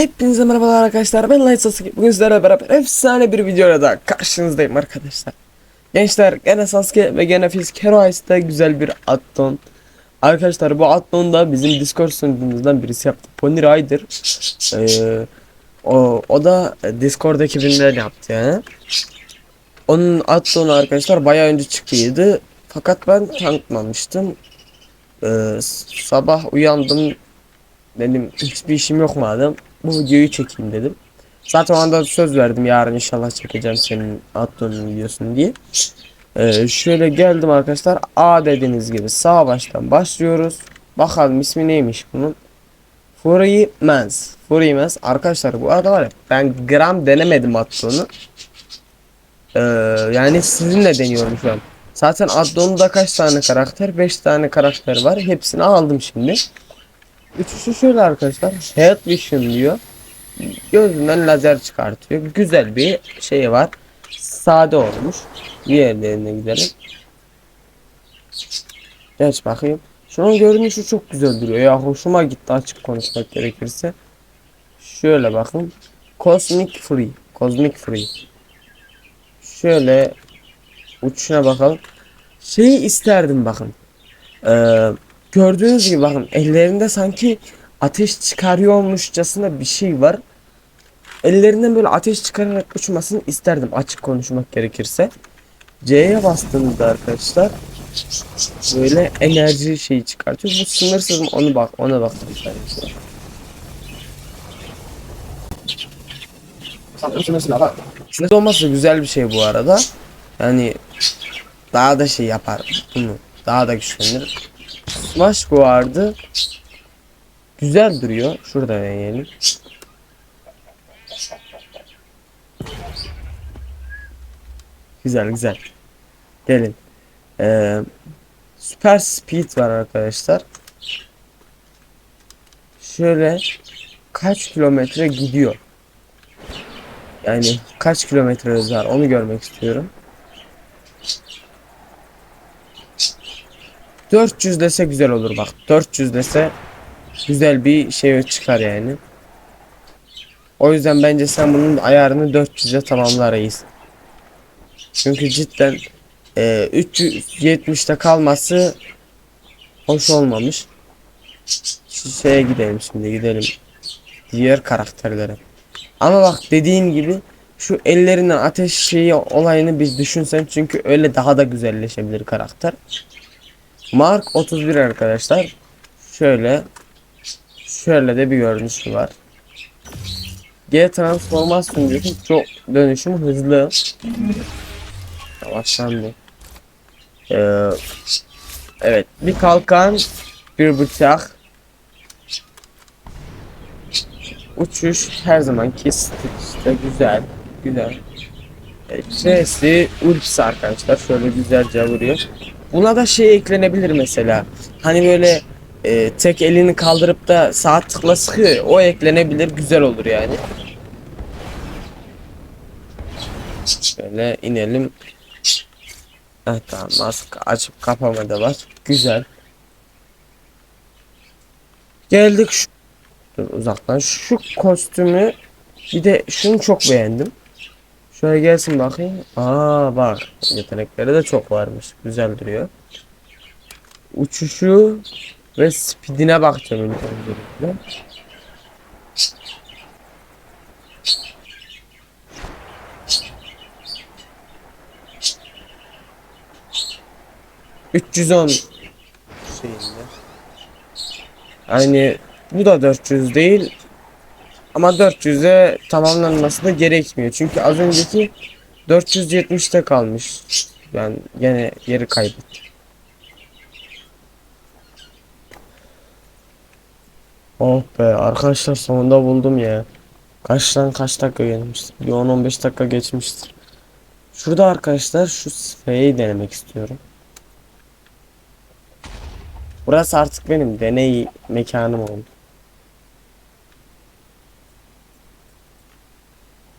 Hepinize merhabalar arkadaşlar ben Light Sasuke bugün sizlerle beraber efsane bir videoyla da karşınızdayım arkadaşlar. Gençler gene Sasuke ve gene Fisk Hero Ice'da güzel bir addon. Arkadaşlar bu addon da bizim Discord sunucumuzdan birisi yaptı. Pony Rider. Ee, o, o da Discord ekibinden yaptı yani Onun addonu arkadaşlar bayağı önce çıktıydı. Fakat ben tanıtmamıştım. Ee, Sabah uyandım. Dedim hiçbir işim yok madem bu videoyu çekeyim dedim. Zaten o anda söz verdim yarın inşallah çekeceğim senin attığın videosunu diye. Ee, şöyle geldim arkadaşlar A dediğiniz gibi sağ baştan başlıyoruz. Bakalım ismi neymiş bunun. Fury Mans. Fury Mans. Arkadaşlar bu arada var ya ben gram denemedim attığını. Ee, yani sizinle deniyorum şu an. Zaten Addon'da kaç tane karakter? 5 tane karakter var. Hepsini aldım şimdi. Üçüncü şöyle arkadaşlar. Head Vision diyor. Gözünden lazer çıkartıyor. Güzel bir şey var. Sade olmuş. Diğerlerine gidelim. Geç bakayım. Şunun görünüşü çok güzel duruyor. Ya hoşuma gitti açık konuşmak gerekirse. Şöyle bakın. Cosmic Free. Cosmic Free. Şöyle uçuşuna bakalım. Şeyi isterdim bakın. Eee Gördüğünüz gibi bakın ellerinde sanki ateş çıkarıyormuşçasına bir şey var. Ellerinden böyle ateş çıkararak uçmasını isterdim açık konuşmak gerekirse. C'ye bastığımızda arkadaşlar böyle enerji şeyi çıkartıyor. Bu sınırsız mı onu bak ona bak arkadaşlar. Sınırsız olması güzel bir şey bu arada. Yani daha da şey yapar bunu. Daha da güçlenir. Smash vardı. Güzel duruyor. Şurada deneyelim. Güzel güzel. Gelin. Ee, Süper Speed var arkadaşlar. Şöyle kaç kilometre gidiyor. Yani kaç kilometre hız var onu görmek istiyorum. 400 dese güzel olur bak. 400 dese güzel bir şey çıkar yani. O yüzden bence sen bunun ayarını 400'e tamamla reis. Çünkü cidden e, 370'te kalması hoş olmamış. Şu şeye gidelim şimdi gidelim. Diğer karakterlere. Ama bak dediğim gibi şu ellerinden ateş şeyi olayını biz düşünsen çünkü öyle daha da güzelleşebilir karakter. Mark 31 arkadaşlar. Şöyle şöyle de bir görünüşü var. G transformasyon diyorsun çok dönüşüm hızlı. Yavaştan. Ee, evet bir kalkan bir bıçak uçuş her zamanki işte güzel güzel C'si ultisi arkadaşlar şöyle güzelce vuruyor Buna da şey eklenebilir mesela. Hani böyle e, tek elini kaldırıp da sağ tıkla sıkıyor. O eklenebilir. Güzel olur yani. Şöyle inelim. Evet tamam maske açıp kapama da var. Güzel. Geldik şu Dur, uzaktan. Şu kostümü bir de şunu çok beğendim. Şöyle gelsin bakayım. Aa bak yetenekleri de çok varmış. Güzel duruyor. Uçuşu ve speedine bakacağım öncelikle. ...310... ...şeyinde... ...yani... ...bu da 400 değil... Ama 400'e tamamlanması da gerekmiyor. Çünkü az önceki 470'te kalmış. Ben yine yeri kaybettim. Oh be arkadaşlar sonunda buldum ya. Kaçtan kaç dakika gelmiştir? Bir 10-15 dakika geçmiştir. Şurada arkadaşlar şu sfeyi denemek istiyorum. Burası artık benim deney mekanım oldu.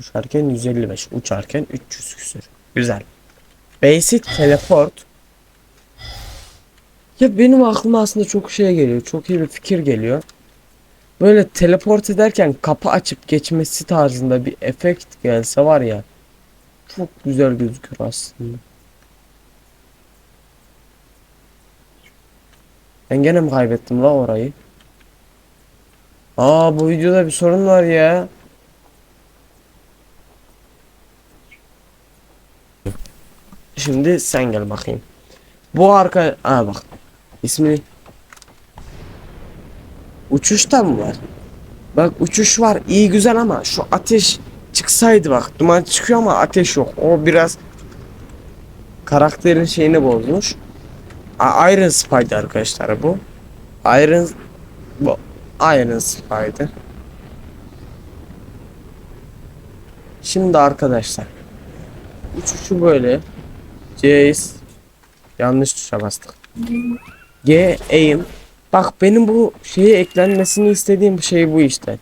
Uçarken 155, uçarken 300 küsür. Güzel. Basic teleport. Ya benim aklıma aslında çok şey geliyor. Çok iyi bir fikir geliyor. böyle teleport ederken kapı açıp geçmesi tarzında bir efekt gelse var ya çok güzel gözükür aslında. Ben gene mi kaybettim la orayı? Aa bu videoda bir sorun var ya. Şimdi sen gel bakayım. Bu arka... Aa bak. İsmi... Uçuş da mı var? Bak uçuş var iyi güzel ama şu ateş çıksaydı bak duman çıkıyor ama ateş yok. O biraz karakterin şeyini bozmuş. Iron Spy'di arkadaşlar bu. Iron bu Iron Spy'di. Şimdi arkadaşlar uçuşu böyle C yanlış tuşa bastık. G aim Bak benim bu şeye eklenmesini istediğim şey bu işte.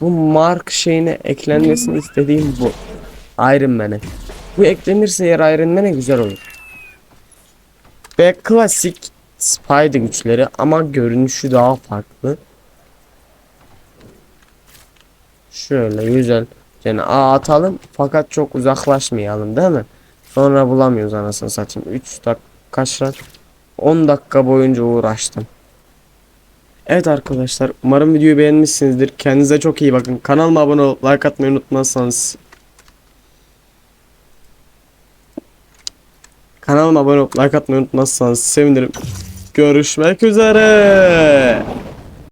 Bu mark şeyine eklenmesini istediğim bu. Iron Man'e. Bu eklenirse yer Iron Man'e güzel olur. Ve klasik Spider güçleri ama görünüşü daha farklı. Şöyle güzel. Yani atalım fakat çok uzaklaşmayalım değil mi? Sonra bulamıyoruz anasını satayım. 3 dakika kaçlar? 10 dakika boyunca uğraştım. Evet arkadaşlar umarım videoyu beğenmişsinizdir. Kendinize çok iyi bakın. Kanalıma abone olup like atmayı unutmazsanız. Kanalıma abone olup like atmayı unutmazsanız sevinirim. Görüşmek üzere.